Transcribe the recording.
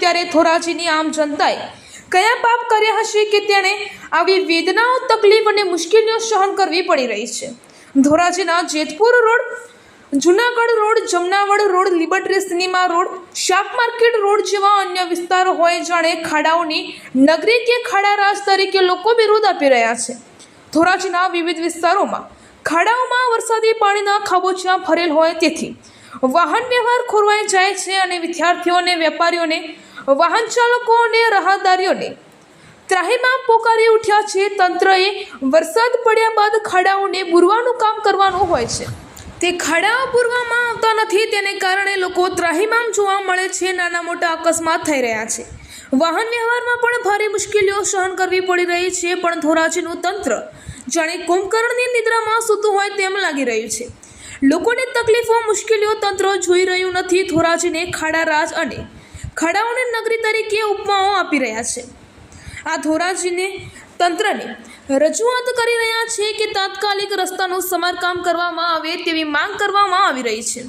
ત્યારે ધોરાજીની આમ જનતાએ કયા પાપ કર્યા હશે કે તેણે આવી વેદનાઓ, તકલીફ અને મુશ્કેલીઓ સહન કરવી પડી રહી છે? ધોરાજીના Jetpur road, Junagadh road, Jamnavad road, Liberty cinema road, શાક માર્કેટ રોડ જેવા અન્ય વિસ્તારો હોય જાણે ખાડાઓની નગરી કે ખાડા રાજ તરીકે લોકો વિરોધ આપી રહ્યા છે. ધોરાજીના વિવિધ વિસ્તારોમાં ખાડાઓમાં વરસાદી પાણીના ખાબોચિયા ભરેલ હોય તેથી વાહન વ્યવહાર ખોરવાઈ જાય છે અને વિદ્યાર્થીઓને, વેપારીઓને, વાહન ચાલકો અને રાહદારીઓને ત્રાહીમાં પોકારી ઉઠ્યા છે. તંત્રએ વરસાદ પડ્યા બાદ ખાડાઓને બુરવાનું કામ કરવાનું હોય છે. તે ખાડાઓ પૂરવામાં આવતા નથી. તેને કારણે લોકો ત્રાહીમામ જોવા મળે છે. નાના મોટા અકસ્માત થઈ રહ્યા છે. વાહન વ્યવહારમાં પણ ભારે મુશ્કેલીઓ સહન કરવી પડી રહી છે. પણ ધોરાજીનું તંત્ર જાણે કુંભકર્ણની નિદ્રામાં સૂતું હોય તેમ લાગી રહ્યું છે. લોકોની તકલીફો, મુશ્કેલીઓ તંત્ર જોઈ રહ્યું નથી. ધોરાજીને ખાડા રાજ અને ખાડાઓને નગરી તરીકે ઉપમાઓ આપી રહ્યા છે. આ ધોરાજીને તંત્રને રજૂઆત કરી રહ્યા છે કે તાત્કાલિક રસ્તાનું સમારકામ કરવામાં આવે તેવી માંગ કરવામાં આવી રહી છે.